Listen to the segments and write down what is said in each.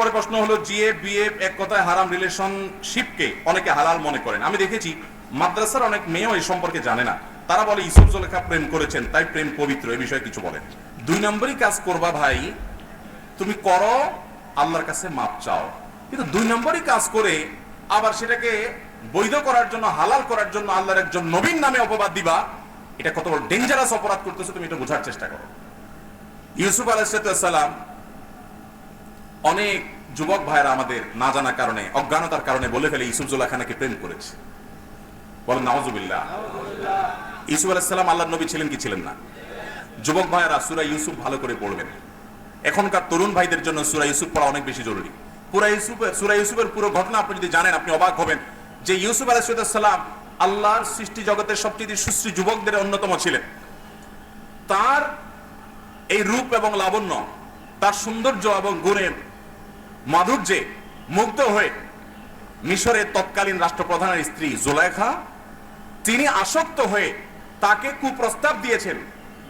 পরে প্রশ্ন হলো জিএ বিএ এক কথায় হারাম রিলেশনশিপকে অনেকে হালাল মনে করেন। আমি দেখেছি মাদ্রাসার অনেক মেয়েও এই সম্পর্কে জানে না। তারা বলে, ইসুফ জলেখা প্রেম করেছেন, তাই প্রেম পবিত্র এই বিষয়ে কিছু বলেন দুই নম্বরই কাজ করবা ভাই, তুমি করো, আল্লাহর কাছে মাপ চাও। কিন্তু দুই নম্বরই কাজ করে আবার সেটাকে বৈধ করার জন্য, হালাল করার জন্য আল্লাহর একজন নবীন নামে অপবাদ দিবা, এটা কত বড় ডেঞ্জারাস অপরাধ করতেছো তুমি এটা বোঝার চেষ্টা করো। ইউসুফ আলাইসালাম অনেক যুবক ভাইরা আমাদের না জানার কারণে, অজ্ঞানতার কারণে বলে ফেলে ইসুফ জোলাখানাকে প্রেম করেছে। বলেন নওয়াজুবিল্লাহ ইসুফ আলাইসাল্লাম আল্লাহ নবী ছিলেন কি ছিলেন না? যুবক ভাইয়েরা, সুরা ইউসুফ ভালো করে পড়বেন। এখনকার তরুণ ভাইদের জন্য সুরা ইউসুফ পড়া অনেক বেশি জরুরি। পুরা ইউসুফের, সুরা ইউসুফের পুরো ঘটনা আপনি যদি জানেন, আপনি অবাক হবেন যে ইউসুফ আলাইসাল্লাম আল্লাহর সৃষ্টি জগতের সবচেয়ে সুশ্রী যুবকদের অন্যতম ছিলেন। তার এই রূপ এবং লাবণ্য, তার সৌন্দর্য এবং গুণের মাধুর্যে মুগ্ধ হয়ে মিশরের তৎকালীন রাষ্ট্রপ্রধানের স্ত্রী জোলাইখা, তিনি আসক্ত হয়ে তাকে কুপ্রস্তাব দিয়েছেন।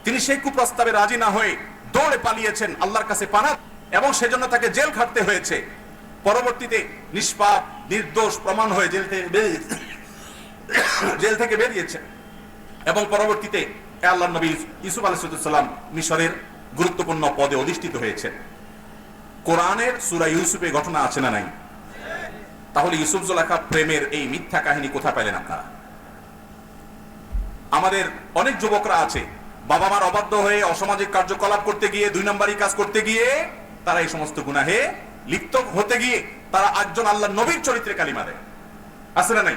তিনি সেই কুপ্রস্তাবে রাজি না হয়ে দৌড়ে পালিয়েছেন আল্লাহর কাছে পানাত এবং সেজন্য তাকে জেল খাটতে হয়েছে। পরবর্তীতে নিষ্পাপ, নির্দোষ প্রমাণ হয়ে জেল থেকে জেল থেকে বেরিয়েছেন এবং পরবর্তীতে আল্লাহ নবী ইসুফ আলাইসাল্লাম মিশরের গুরুত্বপূর্ণ পদে অধিষ্ঠিত হয়েছেন। কোরআনের সুরা ইউসুফে ঘটনা আছে না নাই? তাহলে ইউসুফ জোলাখা প্রেমের এই মিথ্যা কাহিনী কোথায় পেলেন আপনারা? আমাদের অনেক যুবকরা আছে বাবা মার অবাধ্য হয়ে অসামাজিক কার্যকলাপ করতে গিয়ে, দুই নম্বরই কাজ করতে গিয়ে তারা এই সমস্ত গুনাহে লিপ্ত হতে গিয়ে তারা একজন আল্লাহ নবীর চরিত্রে কালিমা দেয়। না নাই?